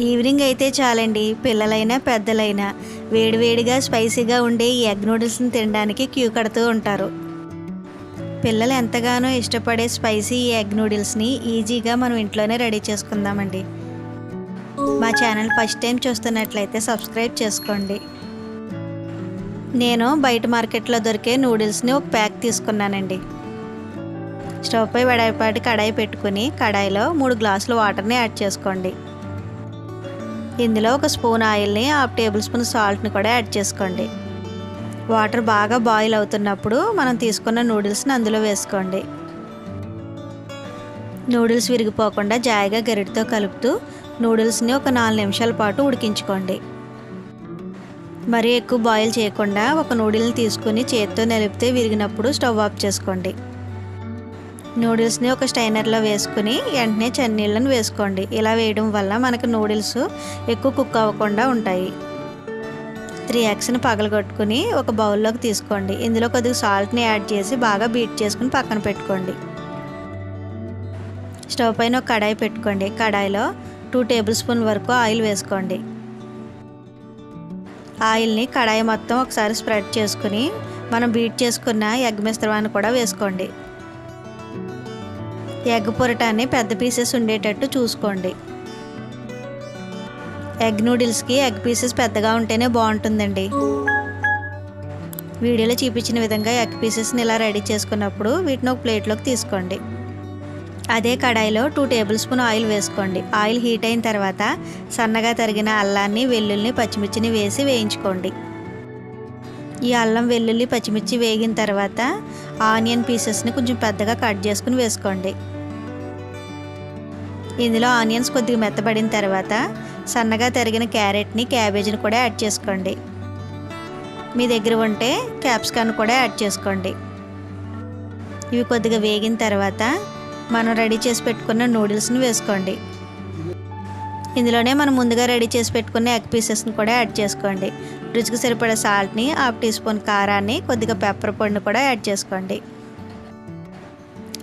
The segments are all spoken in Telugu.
ఈవినింగ్ అయితే చాలండి. పిల్లలైనా పెద్దలైనా వేడివేడిగా స్పైసీగా ఉండే ఈ ఎగ్ నూడిల్స్ని తినడానికి క్యూ కడుతూ ఉంటారు. పిల్లలు ఎంతగానో ఇష్టపడే స్పైసీ ఈ ఎగ్ నూడిల్స్ని ఈజీగా మనం ఇంట్లోనే రెడీ చేసుకుందామండి. మా ఛానల్ ఫస్ట్ టైం చూస్తున్నట్లయితే సబ్స్క్రైబ్ చేసుకోండి. నేను బయట మార్కెట్లో దొరికే నూడిల్స్ని ఒక ప్యాక్ తీసుకున్నానండి. స్టవ్పై వెడైపాటి కడాయి పెట్టుకుని కడాయిలో మూడు గ్లాసులు వాటర్ని యాడ్ చేసుకోండి. ఇందులో ఒక స్పూన్ ఆయిల్ని హాఫ్ టేబుల్ స్పూన్ సాల్ట్ని కూడా యాడ్ చేసుకోండి. వాటర్ బాగా బాయిల్ అవుతున్నప్పుడు మనం తీసుకున్న నూడిల్స్ని అందులో వేసుకోండి. నూడిల్స్ విరిగిపోకుండా జాయిగా గరిటతో కలుపుతూ నూడిల్స్ని ఒక నాలుగు నిమిషాల పాటు ఉడికించుకోండి. మరీ ఎక్కువ బాయిల్ చేయకుండా ఒక నూడిల్ని తీసుకుని చేతితో నిలిపితే విరిగినప్పుడు స్టవ్ ఆఫ్ చేసుకోండి. నూడిల్స్ని ఒక స్టైనర్లో వేసుకుని వెంటనే చన్నీళ్ళని వేసుకోండి. ఇలా వేయడం వల్ల మనకు నూడిల్స్ ఎక్కువ కుక్ అవ్వకుండా ఉంటాయి. త్రీ ఎగ్స్ని పగలగొట్టుకుని ఒక బౌల్లోకి తీసుకోండి. ఇందులో కొద్దిగా సాల్ట్ని యాడ్ చేసి బాగా బీట్ చేసుకుని పక్కన పెట్టుకోండి. స్టవ్ పైన ఒక కడాయి పెట్టుకోండి. కడాయిలో టూ టేబుల్ స్పూన్ వరకు ఆయిల్ వేసుకోండి. ఆయిల్ని కడాయి మొత్తం ఒకసారి స్ప్రెడ్ చేసుకుని మనం బీట్ చేసుకున్న ఎగ్ మిశ్రమాన్ని కూడా వేసుకోండి. ఎగ్ పొరటాన్ని పెద్ద పీసెస్ ఉండేటట్టు చూసుకోండి. ఎగ్ నూడిల్స్కి ఎగ్ పీసెస్ పెద్దగా ఉంటేనే బాగుంటుందండి. వీడియోలో చూపించిన విధంగా ఎగ్ పీసెస్ని ఇలా రెడీ చేసుకున్నప్పుడు వీటిని ఒక ప్లేట్లోకి తీసుకోండి. అదే కడాయిలో టూ టేబుల్ స్పూన్ ఆయిల్ వేసుకోండి. ఆయిల్ హీట్ అయిన తర్వాత సన్నగా తరిగిన అల్లాన్ని వెల్లుల్ని పచ్చిమిర్చిని వేసి వేయించుకోండి. ఈ అల్లం వెల్లుల్లి పచ్చిమిర్చి వేగిన తర్వాత ఆనియన్ పీసెస్ని కొంచెం పెద్దగా కట్ చేసుకుని వేసుకోండి. ఇందులో ఆనియన్స్ కొద్దిగా మెత్తబడిన తర్వాత సన్నగా తరిగిన క్యారెట్ని క్యాబేజీని కూడా యాడ్ చేసుకోండి. మీ దగ్గర ఉంటే క్యాప్సికాన్ కూడా యాడ్ చేసుకోండి. ఇవి కొద్దిగా వేగిన తర్వాత మనం రెడీ చేసి పెట్టుకున్న నూడిల్స్ని వేసుకోండి. ఇందులోనే మనం ముందుగా రెడీ చేసి పెట్టుకున్న ఎగ్ పీసెస్ని కూడా యాడ్ చేసుకోండి. రుచికి సరిపడే సాల్ట్ని హాఫ్ టీ స్పూన్ కారాన్ని కొద్దిగా పెప్పర్ పొడిని కూడా యాడ్ చేసుకోండి.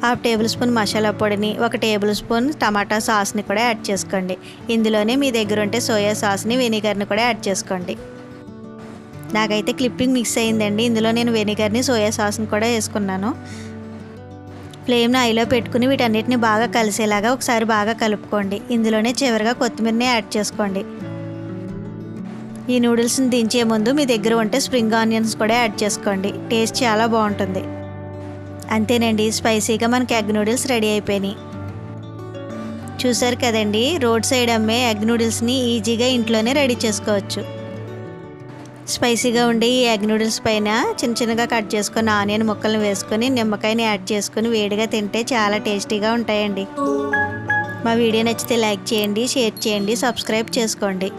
హాఫ్ టేబుల్ స్పూన్ మసాలా పొడిని ఒక టేబుల్ స్పూన్ టమాటా సాస్ని కూడా యాడ్ చేసుకోండి. ఇందులోనే మీ దగ్గర ఉంటే సోయా సాస్ని వెనిగర్ని కూడా యాడ్ చేసుకోండి. నాకైతే క్లిప్పింగ్ మిక్స్ అయిందండి. ఇందులో నేను వెనిగర్ని సోయా సాస్ని కూడా వేసుకున్నాను. ఫ్లేమ్ని ఐలో పెట్టుకుని వీటన్నిటిని బాగా కలిసేలాగా ఒకసారి బాగా కలుపుకోండి. ఇందులోనే చివరిగా కొత్తిమీరని యాడ్ చేసుకోండి. ఈ నూడిల్స్ని దించే ముందు మీ దగ్గర ఉంటే స్ప్రింగ్ ఆనియన్స్ కూడా యాడ్ చేసుకోండి. టేస్ట్ చాలా బాగుంటుంది. అంతేనండి స్పైసీగా మనకి ఎగ్ నూడిల్స్ రెడీ అయిపోయినాయి. చూసారు కదండి రోడ్ సైడ్ అమ్మే ఎగ్ నూడిల్స్ని ఈజీగా ఇంట్లోనే రెడీ చేసుకోవచ్చు. స్పైసీగా ఉండే ఈ ఎగ్ నూడిల్స్ పైన చిన్న చిన్నగా కట్ చేసుకున్న ఆనియన్ ముక్కలను వేసుకొని నిమ్మకాయని యాడ్ చేసుకుని వేడిగా తింటే చాలా టేస్టీగా ఉంటాయండి. మా వీడియో నచ్చితే లైక్ చేయండి షేర్ చేయండి సబ్స్క్రైబ్ చేసుకోండి.